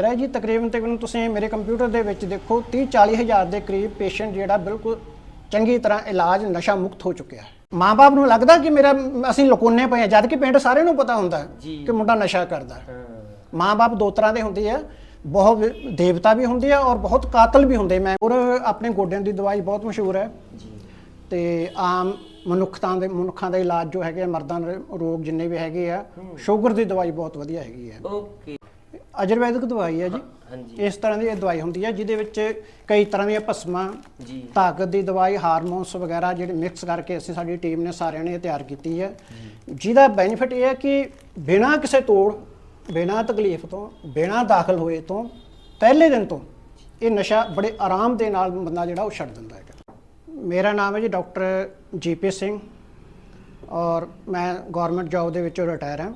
ਮੇਰਾ ਜੀ ਤਕਰੀਬਨ ਤਕਰੀਬਨ ਤੁਸੀਂ ਮੇਰੇ ਕੰਪਿਊਟਰ ਦੇ ਵਿੱਚ ਦੇਖੋ 30 40 ਹਜ਼ਾਰ ਦੇ ਕਰੀਬ ਪੇਸ਼ੈਂਟ ਜਿਹੜਾ ਬਿਲਕੁਲ ਚੰਗੀ ਤਰ੍ਹਾਂ ਇਲਾਜ ਨਸ਼ਾ ਮੁਕਤ ਹੋ ਚੁੱਕਿਆ ਹੈ। ਮਾਂ-ਬਾਪ ਨੂੰ ਲੱਗਦਾ ਕਿ ਮੇਰਾ ਅਸੀਂ ਲੁਕੋਨੇ ਪਏ ਜਦ ਕਿ ਪਿੰਡ ਸਾਰਿਆਂ ਨੂੰ ਪਤਾ ਹੁੰਦਾ। ਕਿ ਮੁੰਡਾ ਨਸ਼ਾ ਕਰਦਾ ਹੈ। ਮਾਂ-ਬਾਪ ਦੋ ਤਰ੍ਹਾਂ ਦੇ ਹੁੰਦੇ ਆ ਬਹੁਤ ਦੇਵਤਾ ਵੀ ਹੁੰਦੇ ਆ ਔਰ ਬਹੁਤ ਕਾਤਲ ਵੀ ਹੁੰਦੇ। ਮੈਂ ਔਰ ਆਪਣੇ ਗੋਡਿਆਂ ਦੀ ਦਵਾਈ ਬਹੁਤ ਮਸ਼ਹੂਰ ਹੈ। ਤੇ ਆਮ ਮਨੁੱਖਤਾਂ ਦੇ ਮਨੁੱਖਾਂ ਦਾ ਇਲਾਜ ਜੋ ਹੈਗੇ ਆ, ਮਰਦਾਂ ਦੇ ਰੋਗ ਜਿੰਨੇ ਵੀ ਹੈਗੇ ਆ ਸ਼ੂਗਰ ਦੀ ਦਵਾਈ ਬਹੁਤ ਵਧੀਆ ਹੈਗੀ ਹੈ। ਓਕੇ। ਆਯੁਰਵੈਦਿਕ ਦਵਾਈ ਹੈ ਜੀ। ਹਾਂਜੀ। ਇਸ ਤਰ੍ਹਾਂ ਦੀ ਇਹ ਦਵਾਈ ਹੁੰਦੀ ਹੈ ਜਿਹਦੇ ਵਿੱਚ ਕਈ ਤਰ੍ਹਾਂ ਦੀਆਂ ਭਸਮਾਂ ਜੀ। ਤਾਕਤ ਦੀ ਦਵਾਈ ਹਾਰਮੋਨਸ ਵਗੈਰਾ ਜਿਹੜੇ ਮਿਕਸ ਕਰਕੇ ਅਸੀਂ ਸਾਡੀ ਟੀਮ ਨੇ ਸਾਰਿਆਂ ਨੇ ਇਹ ਤਿਆਰ ਕੀਤੀ ਹੈ ਜਿਹਦਾ ਬੈਨੀਫਿਟ ਇਹ ਹੈ ਕਿ ਬਿਨਾਂ ਕਿਸੇ ਤੋੜ ਬਿਨਾਂ ਤਕਲੀਫ ਤੋਂ ਬਿਨਾਂ ਦਾਖਲ ਹੋਏ ਤੋਂ ਪਹਿਲੇ ਦਿਨ ਤੋਂ ਇਹ ਨਸ਼ਾ ਬੜੇ ਆਰਾਮ ਦੇ ਨਾਲ ਬੰਦਾ ਜਿਹੜਾ ਉਹ ਛੱਡ ਦਿੰਦਾ ਹੈ ਮੇਰਾ ਨਾਮ ਹੈ ਜੀ ਡਾਕਟਰ ਜੀਪੀ ਸਿੰਘ ਔਰ ਮੈਂ ਗਵਰਨਮੈਂਟ ਜੌਬ ਦੇ ਵਿੱਚੋਂ ਰਿਟਾਇਰ ਹਾਂ।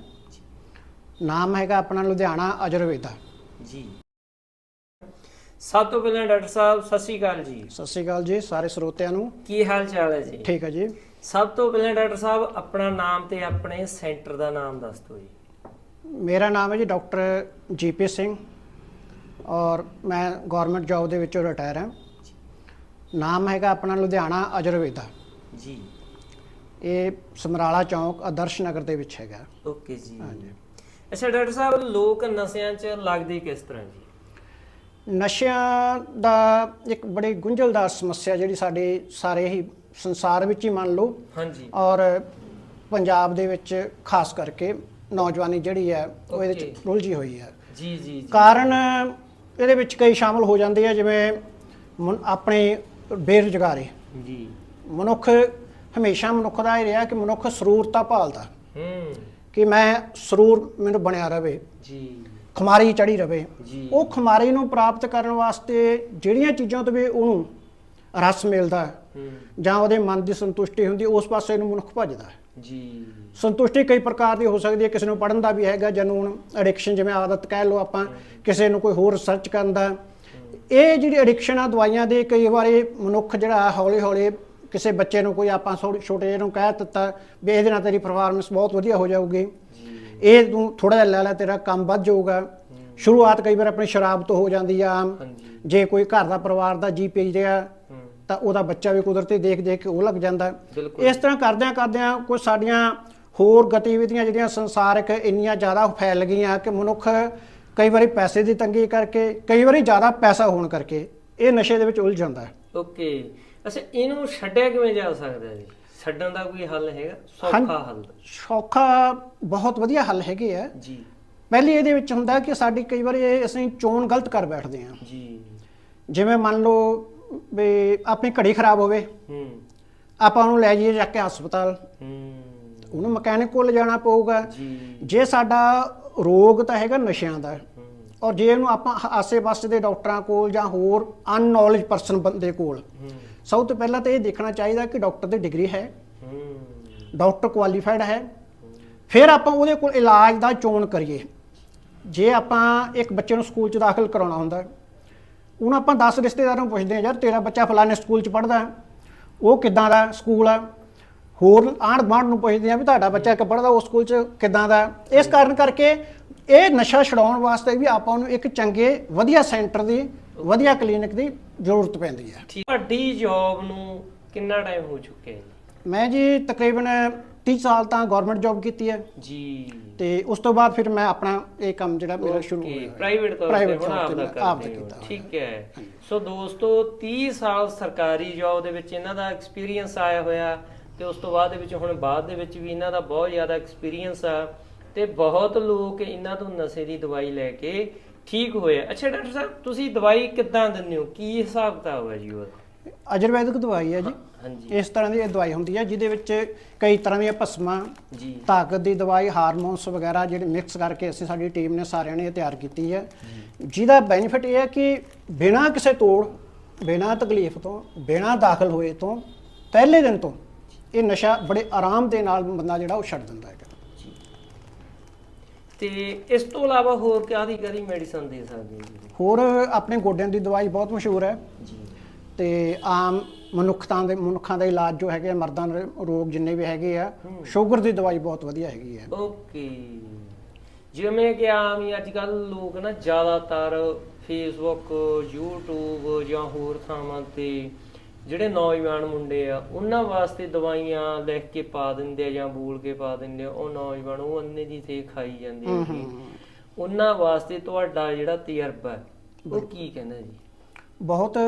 ਨਾਮ ਹੈਗਾ ਆਪਣਾ ਲੁਧਿਆਣਾ ਅਜਰਵੇਦਾ ਜੀ। ਸਭ ਤੋਂ ਪਹਿਲਾਂ ਡਾਕਟਰ ਸਾਹਿਬ ਸਤਿ ਸ਼੍ਰੀ ਅਕਾਲ ਜੀ। ਸਤਿ ਸ਼੍ਰੀ ਅਕਾਲ ਜੀ ਸਾਰੇ ਸਰੋਤਿਆਂ ਨੂੰ। ਕੀ ਹਾਲ ਚਾਲ ਹੈ ਜੀ? ਠੀਕ ਹੈ ਜੀ। ਸਭ ਤੋਂ ਪਹਿਲਾਂ ਡਾਕਟਰ ਸਾਹਿਬ ਆਪਣਾ ਨਾਮ ਤੇ ਆਪਣੇ ਸੈਂਟਰ ਦਾ ਨਾਮ ਦੱਸ ਦਿਓ ਜੀ। ਮੇਰਾ ਨਾਮ ਹੈ ਜੀ ਡਾਕਟਰ ਜੀਪੀ ਸਿੰਘ ਔਰ ਮੈਂ ਗਵਰਨਮੈਂਟ ਜੌਬ ਦੇ ਵਿੱਚੋਂ ਰਿਟਾਇਰ ਹਾਂ। ਨਾਮ ਹੈਗਾ ਆਪਣਾ ਲੁਧਿਆਣਾ ਅਜਰਵੇਦਾ ਜੀ। ਇਹ ਸਮਰਾਲਾ ਚੌਂਕ ਆਦਰਸ਼ ਨਗਰ ਦੇ ਵਿੱਚ ਹੈਗਾ। ਓਕੇ ਜੀ। ਹਾਂਜੀ। ਅੱਛਾ ਡਾਕਟਰ ਸਾਹਿਬ ਲੋਕ ਨਸ਼ਿਆਂ 'ਚ ਲੱਗਦੇ ਕਿਸ ਤਰ੍ਹਾਂ ਜੀ? ਨਸ਼ਿਆਂ ਦਾ ਇੱਕ ਬੜੀ ਗੁੰਝਲਦਾਰ ਸਮੱਸਿਆ ਜਿਹੜੀ ਸਾਡੇ ਸਾਰੇ ਹੀ ਸੰਸਾਰ ਵਿੱਚ ਹੀ ਮੰਨ ਲਓ। ਹਾਂਜੀ। ਔਰ ਪੰਜਾਬ ਦੇ ਵਿੱਚ ਖਾਸ ਕਰਕੇ ਨੌਜਵਾਨੀ ਜਿਹੜੀ ਹੈ ਉਹ ਇਹਦੇ Okay. ਚ ਰੁਲਝੀ ਹੋਈ ਹੈ। ਜੀ ਜੀ ਜੀ। ਕਾਰਨ ਇਹਦੇ ਵਿੱਚ ਕਈ ਸ਼ਾਮਲ ਹੋ ਜਾਂਦੇ ਆ ਜਿਵੇਂ ਮਨ- ਆਪਣੇ ਬੇਰੁਜ਼ਗਾਰੀ ਜੀ। ਮਨੁੱਖ ਹਮੇਸ਼ਾ ਮਨੁੱਖ ਦਾ ਇਹ ਰਿਹਾ ਕਿ ਮਨੁੱਖ ਸਰੂਰਤਾ ਭਾਲਦਾ। ਹੂੰ। ਕਿ ਮੈਂ ਸਰੂਰ ਮੈਨੂੰ ਬਣਿਆ ਰਵੇ। ਜੀ। ਖੁਮਾਰੀ ਚੜੀ ਰਵੇ। ਜੀ। ਉਹ ਖੁਮਾਰੀ ਨੂੰ ਪ੍ਰਾਪਤ ਕਰਨ ਵਾਸਤੇ ਜਿਹੜੀਆਂ ਚੀਜ਼ਾਂ ਤੋਂ ਵੀ ਉਹਨੂੰ ਰਸ ਮਿਲਦਾ ਹੈ, ਹੂੰ। ਜਾਂ ਉਹਦੇ ਮਨ ਦੀ ਸੰਤੁਸ਼ਟੀ ਹੁੰਦੀ ਉਸ ਪਾਸੇ ਨੂੰ ਮਨੁੱਖ ਭੱਜਦਾ ਹੈ। ਜੀ। ਸੰਤੁਸ਼ਟੀ ਕਈ ਪ੍ਰਕਾਰ ਦੀ ਹੋ ਸਕਦੀ ਹੈ। ਕਿਸੇ ਨੂੰ ਪੜਨ ਦਾ ਵੀ ਹੈਗਾ ਜਨੂਨ ਐਡਿਕਸ਼ਨ ਜਿਵੇਂ ਆਦਤ ਕਹਿ ਲਓ ਆਪਾਂ ਕਿਸੇ ਨੂੰ ਕੋਈ ਹੋਰ ਰਿਸਰਚ ਕਰਨ ਦਾ। ਇਹ ਜਿਹੜੀ ਐਡਿਕਸ਼ਨ ਆ ਦਵਾਈਆਂ ਦੇ ਕਈ ਵਾਰੀ ਮਨੁੱਖ ਜਿਹੜਾ ਹੌਲੀ ਹੌਲੀ ਕਿਸੇ ਬੱਚੇ ਨੂੰ ਕੋਈ ਆਪਾਂ ਛੋਟੇ ਜਿਹੇ ਨੂੰ ਕਹਿ ਦਿੱਤਾ ਵੀ ਇਹਦੇ ਨਾਲ ਤੇਰੀ ਪਰਫਾਰਮੈਂਸ ਬਹੁਤ ਵਧੀਆ ਹੋ ਜਾਊਗੀ। ਇਹ ਤੂੰ ਥੋੜਾ ਜਿਹਾ ਲੈ ਲੈ ਤੇਰਾ ਕੰਮ ਵੱਧ ਜਾਊਗਾ। ਸ਼ੁਰੂਆਤ ਕਈ ਵਾਰ ਆਪਣੀ ਸ਼ਰਾਬ ਤੋਂ ਹੋ ਜਾਂਦੀ ਆ। ਜੇ ਕੋਈ ਘਰ ਦਾ ਪਰਿਵਾਰ ਦਾ ਜੀ ਪੀ ਰਿਹਾ ਤਾਂ ਉਹਦਾ ਬੱਚਾ ਵੀ ਕੁਦਰਤੀ ਦੇਖ ਦੇਖ ਕੇ ਉਹ ਲੱਗ ਜਾਂਦਾ। ਇਸ ਤਰ੍ਹਾਂ ਕਰਦਿਆਂ ਕਰਦਿਆਂ ਕੁਝ ਸਾਡੀਆਂ ਹੋਰ ਗਤੀਵਿਧੀਆਂ ਜਿਹੜੀਆਂ ਸੰਸਾਰਿਕ ਇੰਨੀਆਂ ਜ਼ਿਆਦਾ ਫੈਲ ਗਈਆਂ ਕਿ ਮਨੁੱਖ ਕਈ ਵਾਰੀ ਪੈਸੇ ਦੀ ਤੰਗੀ ਕਰਕੇ ਕਈ ਵਾਰੀ ਜ਼ਿਆਦਾ ਪੈਸਾ ਹੋਣ ਕਰਕੇ ਇਹ ਨਸ਼ੇ ਦੇ ਵਿੱਚ ਉਲਝ ਜਾਂਦਾ ਹੈ। ਓਕੇ। ਅੱਛਾ ਇਹਨੂੰ ਛੱਡਿਆ ਕਿਵੇਂ ਜਾ ਸਕਦਾ ਜੀ? ਛੱਡਣ ਦਾ ਕੋਈ ਹੱਲ ਹੈਗਾ? ਸੌਖਾ ਹੱਲ ਸੌਖਾ ਬਹੁਤ ਵਧੀਆ ਹੱਲ ਹੈਗੇ ਆ। ਜੀ। ਪਹਿਲੀ ਇਹਦੇ ਵਿੱਚ ਹੁੰਦਾ ਕਿ ਸਾਡੀ ਕਈ ਵਾਰੀ ਇਹ ਅਸੀਂ ਚੋਣ ਗਲਤ ਕਰ ਬੈਠਦੇ ਹਾਂ। ਜੀ। ਜਿਵੇਂ ਮੰਨ ਲਓ ਵੀ ਆਪਣੀ ਘੜੀ ਖਰਾਬ ਹੋਵੇ ਹੂੰ। ਆਪਾਂ ਉਹਨੂੰ ਲੈ ਜਾਈਏ ਜਾ ਕੇ ਹਸਪਤਾਲ। ਹੂੰ। ਉਹਨੂੰ ਮਕੈਨਿਕ ਕੋਲ ਜਾਣਾ ਪਊਗਾ। ਜੀ। ਜੇ ਸਾਡਾ ਰੋਗ ਤਾਂ ਹੈਗਾ ਨਸ਼ਿਆਂ ਦਾ ਔਰ ਜੇ ਇਹਨੂੰ ਆਪਾਂ ਆਸੇ-ਪਾਸੇ ਦੇ ਡਾਕਟਰਾਂ ਕੋਲ ਜਾਂ ਹੋਰ ਅਨਨੌਲੇਜ ਪਰਸਨ ਬੰਦੇ ਕੋਲ ਸਭ ਤੋਂ ਪਹਿਲਾਂ ਤਾਂ ਇਹ ਦੇਖਣਾ ਚਾਹੀਦਾ ਕਿ ਡਾਕਟਰ ਦੀ ਡਿਗਰੀ ਹੈ। ਡਾਕਟਰ ਕੁਆਲੀਫਾਈਡ ਹੈ। ਫਿਰ ਆਪਾਂ ਉਹਦੇ ਕੋਲ ਇਲਾਜ ਦਾ ਚੋਣ ਕਰੀਏ। ਜੇ ਆਪਾਂ ਇੱਕ ਬੱਚੇ ਨੂੰ ਸਕੂਲ 'ਚ ਦਾਖਲ ਕਰਾਉਣਾ ਹੁੰਦਾ ਉਹਨੂੰ ਆਪਾਂ 10 ਰਿਸ਼ਤੇਦਾਰਾਂ ਨੂੰ ਪੁੱਛਦੇ ਹਾਂ ਯਾਰ ਤੇਰਾ ਬੱਚਾ ਫਲਾਣੇ ਸਕੂਲ 'ਚ ਪੜ੍ਹਦਾ ਹੈ? ਉਹ ਕਿੱਦਾਂ ਦਾ ਸਕੂਲ ਹੈ? ਹੋਰ ਆਂਢ ਗੁਆਂਢ ਨੂੰ ਪੁੱਛਦੇ ਆ ਵੀ ਤੁਹਾਡਾ ਬੱਚਾ ਕਿ ਪੜ੍ਹਦਾ ਉਸ ਸਕੂਲ 'ਚ ਕਿੱਦਾਂ ਦਾ? ਇਸ ਕਾਰਨ ਕਰਕੇ ਇਹ ਨਸ਼ਾ ਛਡਾਉਣ ਵਾਸਤੇ ਵੀ ਆਪਾਂ ਨੂੰ ਇੱਕ ਚੰਗੇ ਵਧੀਆ ਸੈਂਟਰ ਦੀ ਵਧੀਆ ਕਲੀਨਿਕ ਦੀ ਜ਼ਰੂਰਤ ਪੈਂਦੀ ਹੈ। ਠੀਕ। ਜੌਬ ਨੂੰ ਕਿੰਨਾ ਟਾਈਮ ਹੋ ਚੁੱਕਿਆ ਹੈ ਮੈਂ ਜੀ ਤਕਰੀਬਨ 30 ਸਾਲ ਤਾਂ ਗਵਰਨਮੈਂਟ ਜੌਬ ਕੀਤੀ ਹੈ। ਜੀ। ਤੇ ਉਸ ਤੋਂ ਬਾਅਦ ਫਿਰ ਮੈਂ ਆਪਣਾ ਇਹ ਕੰਮ ਜਿਹੜਾ ਮੇਰਾ ਸ਼ੁਰੂ ਹੋਇਆ ਪ੍ਰਾਈਵੇਟ ਤੌਰ ਤੇ Private ਹੁਣ ਤੌਰ ਆਪ ਤੇ ਦਾ ਮੈਂ ਆਪ ਦਾ ਕਰਦੇ ਹੋ। ਕੀਤਾ ਹੋਇਆ। ਠੀਕ ਹੈ। ਸੋ ਦੋਸਤੋ 30 ਸਾਲ ਸਰਕਾਰੀ ਜੌਬ ਦੇ ਵਿੱਚ ਇਹਨਾਂ ਦਾ ਐਕਸਪੀਰੀਅੰਸ ਆਇਆ ਹੋਇਆ ਤੇ ਉਸ ਤੋਂ ਬਾਅਦ ਦੇ ਵਿੱਚ ਹੁਣ ਬਾਅਦ ਦੇ ਵਿੱਚ ਵੀ ਇਹਨਾਂ ਦਾ ਬਹੁਤ ਜ਼ਿਆਦਾ ਐਕਸਪੀਰੀਅੰਸ ਆ ਤੇ ਬਹੁਤ ਲੋਕ ਇਹਨਾਂ ਤੋਂ ਨਸ਼ੇ ਦੀ ਦਵਾਈ ਲੈ ਕੇ ਠੀਕ ਹੋਏ ਆ। ਅੱਛਾ ਡਾਕਟਰ ਸਾਹਿਬ ਤੁਸੀਂ ਦਵਾਈ ਕਿੱਦਾਂ ਦਿੰਦੇ ਹੋ? ਕੀ ਹਿਸਾਬ ਕਿਤਾਬ ਹੈ ਜੀ ਉਹ ਆਯੁਰਵੈਦਿਕ ਦਵਾਈ ਹੈ ਜੀ। ਹਾਂਜੀ। ਇਸ ਤਰ੍ਹਾਂ ਦੀ ਇਹ ਦਵਾਈ ਹੁੰਦੀ ਹੈ ਜਿਹਦੇ ਵਿੱਚ ਕਈ ਤਰ੍ਹਾਂ ਦੀਆਂ ਭਸਮਾਂ ਜੀ। ਤਾਕਤ ਦੀ ਦਵਾਈ ਹਾਰਮੋਨਸ ਵਗੈਰਾ ਜਿਹੜੇ ਮਿਕਸ ਕਰਕੇ ਅਸੀਂ ਸਾਡੀ ਟੀਮ ਨੇ ਸਾਰਿਆਂ ਨੇ ਇਹ ਤਿਆਰ ਕੀਤੀ ਹੈ। ਜਿਹਦਾ ਬੈਨੀਫਿਟ ਇਹ ਹੈ ਕਿ ਬਿਨਾਂ ਕਿਸੇ ਤੋੜ ਬਿਨਾਂ ਤਕਲੀਫ ਤੋਂ ਬਿਨਾਂ ਦਾਖਲ ਹੋਏ ਤੋਂ ਪਹਿਲੇ ਦਿਨ ਤੋਂ ਇਹ ਨਸ਼ਾ ਬੜੇ ਆਰਾਮ ਦੇ ਨਾਲ ਬੰਦਾ ਜਿਹੜਾ ਉਹ ਛੱਡ ਦਿੰਦਾ ਹੈ ਤੇ ਇਸ ਤੋਂ ਇਲਾਵਾ ਹੋਰ ਕਾਹਦੀ ਕਾਹਦੀ ਮੈਡੀਸਨ ਦੇ ਸਕਦੇ ਹੋ ਜੀ? ਹੋਰ ਆਪਣੇ ਗੋਡਿਆਂ ਦੀ ਦਵਾਈ ਬਹੁਤ ਮਸ਼ਹੂਰ ਹੈ। ਜੀ। ਤੇ ਆਮ ਮਨੁੱਖਤਾਂ ਦੇ ਮਨੁੱਖਾਂ ਦਾ ਇਲਾਜ ਜੋ ਹੈਗੇ ਆ, ਮਰਦਾਂ ਦੇ ਰੋਗ ਜਿੰਨੇ ਵੀ ਹੈਗੇ ਆ ਸ਼ੂਗਰ ਦੀ ਦਵਾਈ ਬਹੁਤ ਵਧੀਆ ਹੈਗੀ ਹੈ। ਓਕੇ। ਜਿਵੇਂ ਕਿ ਆਮ ਹੀ ਅੱਜ ਕੱਲ ਲੋਕ ਨਾ ਜ਼ਿਆਦਾਤਰ ਫੇਸਬੁੱਕ YouTube ਜਾਂ ਹੋਰ ਥਾਵਾਂ ਤੇ ਜਿਹੜੇ ਨੌਜਵਾਨ ਮੁੰਡੇ ਆ ਉਹਨਾਂ ਵਾਸਤੇ ਦਵਾਈਆਂ ਲਿਖ ਕੇ ਪਾ ਦਿੰਦੇ ਆ ਜਾਂ ਬੋਲ ਕੇ ਪਾ ਦਿੰਦੇ ਆ ਉਹ ਨੌਜਵਾਨ ਉਹ ਅੰਨੇ ਦੀ ਤੇ ਖਾਈ ਜਾਂਦੇ ਆ ਜੀ। ਉਹਨਾਂ ਵਾਸਤੇ ਤੁਹਾਡਾ ਜਿਹੜਾ ਤਜਰਬਾ ਉਹ ਕੀ ਕਹਿੰਦਾ ਜੀ? ਬਹੁਤ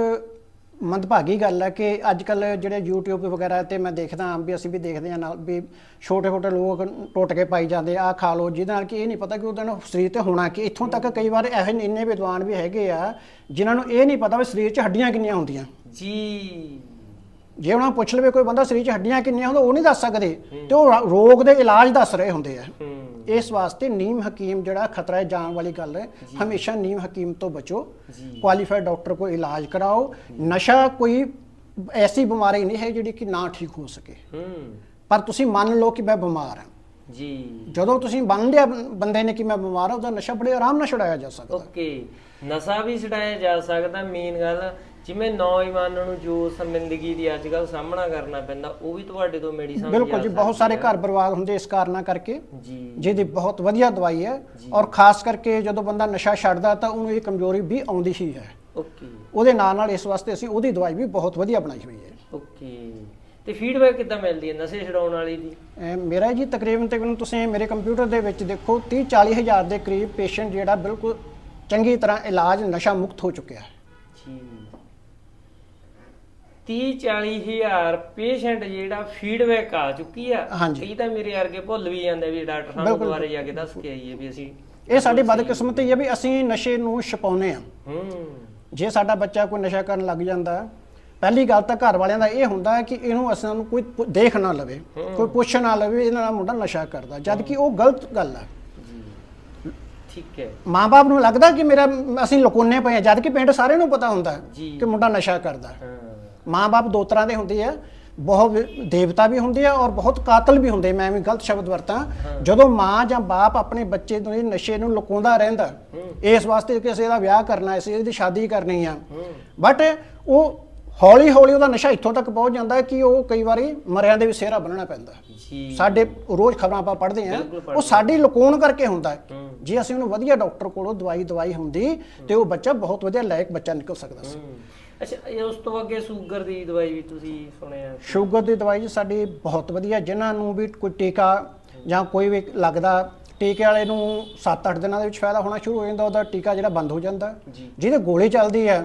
ਮੰਦਭਾਗੀ ਗੱਲ ਹੈ ਕਿ ਅੱਜ ਕੱਲ ਜਿਹੜੇ YouTube ਵਗੈਰਾ ਤੇ ਮੈਂ ਦੇਖਦਾ ਹਾਂ ਵੀ ਅਸੀਂ ਵੀ ਦੇਖਦੇ ਹਾਂ ਨਾਲ ਵੀ ਛੋਟੇ ਛੋਟੇ ਲੋਕ ਟੁੱਟ ਕੇ ਪਾਈ ਜਾਂਦੇ ਆ ਖਾ ਲੋ ਜਿਹਦੇ ਨਾਲ ਕਿ ਇਹ ਨਹੀਂ ਪਤਾ ਕਿ ਉਹਦੇ ਨਾਲ ਸਰੀਰ ਤੇ ਹੋਣਾ ਕਿ ਇੱਥੋਂ ਤੱਕ ਕਈ ਵਾਰ ਇਹੋ ਇੰਨੇ ਵਿਦਵਾਨ ਵੀ ਹੈਗੇ ਆ ਜਿਨ੍ਹਾਂ ਨੂੰ ਇਹ ਨਹੀਂ ਪਤਾ ਵੀ ਸਰੀਰ 'ਚ ਹੱਡੀਆਂ ਕਿੰਨੀਆਂ ਹੁੰਦੀਆਂ। ਜੀ। ਜੇ ਉਹਨਾਂ ਨੂੰ ਪੁੱਛ ਲਵੇ ਕੋਈ ਬੰਦਾ ਸਰੀਰ 'ਚ ਹੱਡੀਆਂ ਕਿੰਨੀਆਂ ਹੁੰਦੀਆਂ ਉਹ ਨਹੀਂ ਦੱਸ ਸਕਦੇ। ਤੇ ਉਹ ਰੋਗ ਦੇ ਇਲਾਜ ਦੱਸ ਰਹੇ ਹੁੰਦੇ ਆ। ਇਸ ਵਾਸਤੇ ਨੀਮ ਹਕੀਮ ਜਿਹੜਾ ਖਤਰਾ ਹੈ ਜਾਨ ਵਾਲੀ ਗੱਲ ਹੈ। ਹਮੇਸ਼ਾ ਨੀਮ ਹਕੀਮ ਤੋਂ ਬਚੋ। ਕੁਆਲੀਫਾਈਡ ਡਾਕਟਰ ਕੋਲ ਇਲਾਜ ਕਰਾਓ। ਨਸ਼ਾ ਕੋਈ ਐਸੀ ਬਿਮਾਰੀ ਨਹੀਂ ਹੈ ਜਿਹੜੀ ਕਿ ਨਾ ਠੀਕ ਹੋ ਸਕੇ। ਪਰ ਤੁਸੀਂ ਮੰਨ ਲਓ ਕਿ ਮੈਂ ਬਿਮਾਰ ਹਾਂ। ਜੀ। ਜਦੋਂ ਤੁਸੀਂ ਮੰਨ ਲਿਆ ਬੰ- ਬੰਦੇ ਨੇ ਕਿ ਮੈਂ ਬਿਮਾਰ ਹਾਂ ਉਹਦਾ ਨਸ਼ਾ ਬੜੇ ਆਰਾਮ ਨਾਲ ਛੁਡਾਇਆ ਜਾ ਸਕਦਾ। ਓਕੇ। ਨਸ਼ਾ ਵੀ ਛਡਾਇਆ ਜਾ ਸਕਦਾ ਮੇਨ ਗੱਲ ਜਿਵੇਂ ਨੌਜਵਾਨਾਂ ਨੂੰ ਜੋ ਸ਼ਰਮਿੰਦਗੀ ਦੀ ਅੱਜ ਕੱਲ ਸਾਹਮਣਾ ਕਰਨਾ ਪੈਂਦਾ ਉਹ ਵੀ ਤੁਹਾਡੇ ਤੋਂ ਮੈਡੀਸਨ ਬਿਲਕੁਲ ਜੀ ਬਹੁਤ ਸਾਰੇ ਘਰ ਬਰਬਾਦ ਹੁੰਦੇ ਇਸ ਕਾਰਨਾਂ ਕਰਕੇ ਜੀ। ਜਿਹਦੀ ਬਹੁਤ ਵਧੀਆ ਦਵਾਈ ਹੈ। ਔਰ ਖਾਸ ਕਰਕੇ ਜਦੋਂ ਬੰਦਾ ਨਸ਼ਾ ਛੱਡਦਾ ਤਾਂ ਉਹਨੂੰ ਇਹ ਕਮਜ਼ੋਰੀ ਵੀ ਆਉਂਦੀ ਹੀ ਹੈ। ਓਕੇ। ਉਹਦੇ ਨਾਲ ਨਾਲ ਇਸ ਵਾਸਤੇ ਅਸੀਂ ਉਹਦੀ ਦਵਾਈ ਵੀ ਬਹੁਤ ਵਧੀਆ ਬਣਾਈ ਹੋਈ ਹੈ। ਓਕੇ। ਤੇ ਫੀਡਬੈਕ ਕਿੱਦਾਂ ਮਿਲਦੀ ਹੈ ਨਸ਼ੇ ਛਡਾਉਣ ਵਾਲੀ ਦੀ? ਅਹ ਮੇਰਾ ਜੀ ਤਕਰੀਬਨ ਤਕਰੀਬਨ ਤੁਸੀਂ ਮੇਰੇ ਕੰਪਿਊਟਰ ਦੇ ਵਿੱਚ ਦੇਖੋ 30 40 ਹਜ਼ਾਰ ਦੇ ਕਰੀਬ ਪੇਸ਼ੈਂਟ ਜਿਹੜਾ ਬਿਲਕੁਲ ਚੰਗੀ ਤਰ੍ਹਾਂ ਇਲਾਜ ਨਸ਼ਾ ਮੁਕਤ ਹੋ ਚੁੱਕਿਆ ਹੈ। ਜੀ 30 40 ਹਜ਼ਾਰ ਪੇਸ਼ੈਂਟ ਜਿਹੜਾ ਫੀਡਬੈਕ ਆ ਚੁੱਕੀ ਆ। ਹਾਂਜੀ। ਕਈ ਤਾਂ ਮੇਰੇ ਵਰਗੇ ਭੁੱਲ ਵੀ ਜਾਂਦੇ ਵੀ ਡਾਕਟਰ ਸਾਹਿਬ ਬਿਲਕੁਲ। ਦੁਆਰੇ ਜਾ ਕੇ ਦੱਸ ਕੇ ਆਈਏ ਵੀ ਅਸੀਂ ਇਹ ਸਾਡੀ ਬਦਕਿਸਮਤੀ ਹੈ ਵੀ ਅਸੀਂ ਨਸ਼ੇ ਨੂੰ ਛਪਾਉਨੇ ਆ। ਹੂੰ। ਜੇ ਸਾਡਾ ਬੱਚਾ ਕੋਈ ਨਸ਼ਾ ਕਰਨ ਲੱਗ ਜਾਂਦਾ ਪਹਿਲੀ ਗੱਲ ਤਾਂ ਘਰ ਵਾਲਿਆਂ ਦਾ ਇਹ ਹੁੰਦਾ ਹੈ ਕਿ ਇਹਨੂੰ ਅਸਾਂ ਨੂੰ ਕੋਈ ਦੇਖ ਨਾ ਲਵੇ ਕੋਈ ਪੁੱਛ ਨਾ ਲਵੇ ਇਹਨਾਂ ਦਾ ਮੁੰਡਾ ਨਸ਼ਾ ਕਰਦਾ ਜਦ ਕਿ ਉਹ ਗਲਤ ਗੱਲ ਹੈ ਠੀਕ ਹੈ। ਮਾਪੇ ਨੂੰ ਲੱਗਦਾ ਕਿ ਮੇਰਾ ਅਸੀਂ ਲੁਕੋਨੇ ਪਏ ਆ ਜਦ ਕਿ ਪਿੰਡ ਸਾਰਿਆਂ ਨੂੰ ਪਤਾ ਹੁੰਦਾ। ਕਿ ਮੁੰਡਾ ਨਸ਼ਾ ਕਰਦਾ। ਮਾਂ-ਬਾਪ ਦੋ ਤਰ੍ਹਾਂ ਦੇ ਹੁੰਦੇ ਆ ਬਹੁਤ ਦੇਵਤਾ ਵੀ ਹੁੰਦੇ ਆ ਔਰ ਬਹੁਤ ਕਾਤਲ ਵੀ ਹੁੰਦੇ ਮੈਂ ਵੀ ਗਲਤ ਸ਼ਬਦ ਵਰਤਾਂ। ਜਦੋਂ ਮਾਂ ਜਾਂ ਬਾਪ ਆਪਣੇ ਬੱਚੇ ਇਹ ਨਸ਼ੇ ਨੂੰ ਲੁਕਾਉਂਦਾ ਰਹਿੰਦਾ ਇਸ ਵਾਸਤੇ ਕਿ ਅਸੀਂ ਇਹਦਾ ਵਿਆਹ ਕਰਨਾ ਹੈ ਅਸੀਂ ਇਹਦੀ ਸ਼ਾਦੀ ਕਰਨੀ ਆ। ਬਟ ਉਹ ਹੌਲੀ ਹੌਲੀ ਉਹਦਾ ਨਸ਼ਾ ਇੱਥੋਂ ਤੱਕ ਪਹੁੰਚ ਜਾਂਦਾ ਕਿ ਉਹ ਕਈ ਵਾਰੀ ਮਰਿਆਂ ਦੇ ਵੀ ਸਿਹਰਾ ਬੰਨਣਾ ਪੈਂਦਾ ਜੀ। ਸਾਡੇ ਰੋਜ਼ ਖਬਰਾਂ ਆਪਾਂ ਪੜ੍ਹਦੇ ਆ ਬਿਲਕੁਲ ਉਹ ਸਾਡੀ ਲੁਕਾਉਣ ਕਰਕੇ ਹੁੰਦਾ ਹੈ। ਜੇ ਅਸੀਂ ਉਹਨੂੰ ਵਧੀਆ ਡਾਕਟਰ ਕੋਲੋਂ ਦਵਾਈ ਦਵਾਈ ਹੁੰਦੀ ਤੇ ਉਹ ਬੱਚਾ ਬਹੁਤ ਵਧੀਆ ਲਾਇਕ ਬੱਚਾ ਨਿਕਲ ਸਕਦਾ ਸੀ। ਅੱਛਾ ਇਹ ਉਸ ਤੋਂ ਅੱਗੇ ਸ਼ੂਗਰ ਦੀ ਦਵਾਈ ਵੀ ਤੁਸੀਂ ਸੁਣਿਆ? ਸ਼ੂਗਰ ਦੀ ਦਵਾਈ ਜੀ ਸਾਡੀ ਬਹੁਤ ਵਧੀਆ ਜਿਨ੍ਹਾਂ ਨੂੰ ਵੀ ਕੋਈ ਟੀਕਾ ਜਾਂ ਕੋਈ ਵੀ ਲੱਗਦਾ ਟੀਕੇ ਵਾਲੇ ਨੂੰ 7-8 ਦਿਨਾਂ ਦੇ ਵਿੱਚ ਫਾਇਦਾ ਹੋਣਾ ਸ਼ੁਰੂ ਹੋ ਜਾਂਦਾ ਉਹਦਾ ਟੀਕਾ ਜਿਹੜਾ ਬੰਦ ਹੋ ਜਾਂਦਾ। ਜਿਹਦੇ ਗੋਲੀ ਚੱਲਦੀ ਹੈ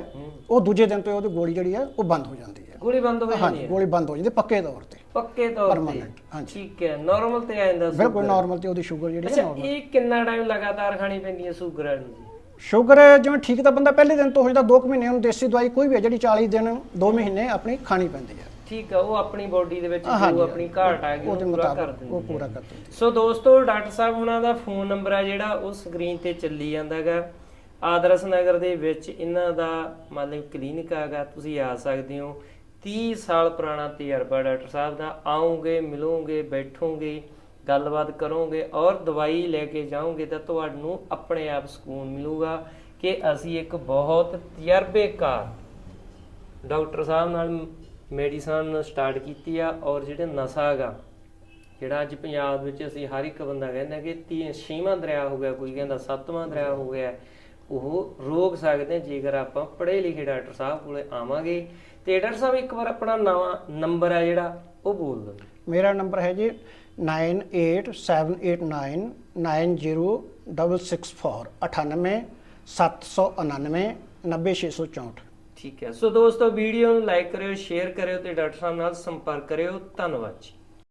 ਉਹ ਦੂਜੇ ਦਿਨ ਤੋਂ ਉਹਦੀ ਗੋਲੀ ਜਿਹੜੀ ਹੈ ਉਹ ਬੰਦ ਹੋ ਜਾਂਦੀ ਹੈ। ਗੋਲੀ ਬੰਦ ਹੋ ਜਾਂਦੀ ਹੈ। ਗੋਲੀ ਬੰਦ ਹੋ ਜਾਂਦੀ ਪੱਕੇ ਤੌਰ ਤੇ। ਪੱਕੇ ਤੌਰ ਤੇ। ਹਾਂਜੀ। ਠੀਕ ਹੈ ਨਾਰਮਲ ਤੇ ਆ ਜਾਂਦਾ ਬਿਲਕੁਲ। ਨਾਰਮਲ ਤੇ ਉਹਦੀ ਸ਼ੂਗਰ ਜਿਹੜੀ ਹੈ। ਇਹ ਕਿੰਨਾ ਟਾਈਮ ਲਗਾਤਾਰ ਖਾਣੀ ਪੈਂਦੀ ਹੈ ਸ਼ੂਗਰ ਵਾਲੀ ਜੀ? ਸ਼ੂਗਰ ਜਿਵੇਂ ਠੀਕ ਤਾਂ ਬੰਦਾ ਪਹਿਲੇ ਦਿਨ ਤੋਂ ਹੋ ਜਾਂਦਾ 2 ਮਹੀਨੇ ਉਹਨੂੰ ਦੇਸੀ ਦਵਾਈ ਕੋਈ ਵੀ ਹੈ ਜਿਹੜੀ 40 ਦਿਨ 2 ਮਹੀਨੇ ਆਪਣੀ ਖਾਣੀ ਪੈਂਦੀ ਹੈ। ਠੀਕ ਹੈ ਉਹ ਆਪਣੀ ਬੋਡੀ ਦੇ ਵਿੱਚ। ਜੋ ਆਪਣੀ ਘਾਟ ਆ ਗਈ ਉਹਦੇ ਉਹ ਪੂਰਾ ਕਰ ਮੁਤਾਬਕ ਦਿੰਦੀ ਉਹ। ਪੂਰਾ ਕਰ ਦਿੰਦੀ ਸੋ ਦੋਸਤੋ ਡਾਕਟਰ ਸਾਹਿਬ ਉਹਨਾਂ ਦਾ ਫੋਨ ਨੰਬਰ ਹੈ ਜਿਹੜਾ ਉਹ ਸਕਰੀਨ ਤੇ ਚੱਲੀ ਜਾਂਦਾ ਹੈਗਾ ਆਦਰਸ਼ ਨਗਰ ਦੇ ਵਿੱਚ ਇਹਨਾਂ ਦਾ ਮਤਲਬ ਕਲੀਨਿਕ ਹੈਗਾ ਤੁਸੀਂ ਆ ਸਕਦੇ ਹੋ 30 ਸਾਲ ਪੁਰਾਣਾ ਤਜਰਬਾ ਡਾਕਟਰ ਸਾਹਿਬ ਦਾ ਆਉਂਗੇ ਮਿਲੋਗੇ ਬੈਠੋਗੇ ਗੱਲਬਾਤ ਕਰੋਗੇ ਔਰ ਦਵਾਈ ਲੈ ਕੇ ਜਾਓਗੇ ਤਾਂ ਤੁਹਾਨੂੰ ਆਪਣੇ ਆਪ ਸਕੂਨ ਮਿਲੂਗਾ ਕਿ ਅਸੀਂ ਇੱਕ ਬਹੁਤ ਤਜਰਬੇਕਾਰ ਡਾਕਟਰ ਸਾਹਿਬ ਨਾਲ ਮੈਡੀਸਨ ਸਟਾਰਟ ਕੀਤੀ ਆ ਔਰ ਜਿਹੜੇ ਨਸ਼ਾ ਹੈਗਾ ਜਿਹੜਾ ਅੱਜ ਪੰਜਾਬ ਵਿੱਚ ਅਸੀਂ ਹਰ ਇੱਕ ਬੰਦਾ ਕਹਿੰਦਾ ਕਿ ਤੀ ਛੇਵਾਂ ਦਰਿਆ ਹੋ ਗਿਆ, ਕੋਈ ਕਹਿੰਦਾ ਸੱਤਵਾਂ ਦਰਿਆ ਹੋ ਗਿਆ, ਉਹ ਰੋਕ ਸਕਦੇ ਜੇਕਰ ਆਪਾਂ ਪੜ੍ਹੇ ਲਿਖੇ ਡਾਕਟਰ ਸਾਹਿਬ ਕੋਲੇ ਆਵਾਂਗੇ। ਤੇ ਡਾਕਟਰ ਸਾਹਿਬ, ਇੱਕ ਵਾਰ ਆਪਣਾ ਨਵਾਂ ਨੰਬਰ ਹੈ ਜਿਹੜਾ, ਉਹ ਬੋਲ ਦਿਓ। ਮੇਰਾ ਨੰਬਰ ਹੈ ਜੀ 9878990664 98 799 90664 ਠੀਕ ਹੈ। ਸੋ ਦੋਸਤੋ, ਵੀਡੀਓ ਨੂੰ ਲਾਈਕ ਕਰਿਓ ਸ਼ੇਅਰ ਕਰਿਓ ਤੇ ਡਾਕਟਰ ਸਾਹਿਬ ਨਾਲ ਸੰਪਰਕ ਕਰਿਓ। ਧੰਨਵਾਦ ਜੀ।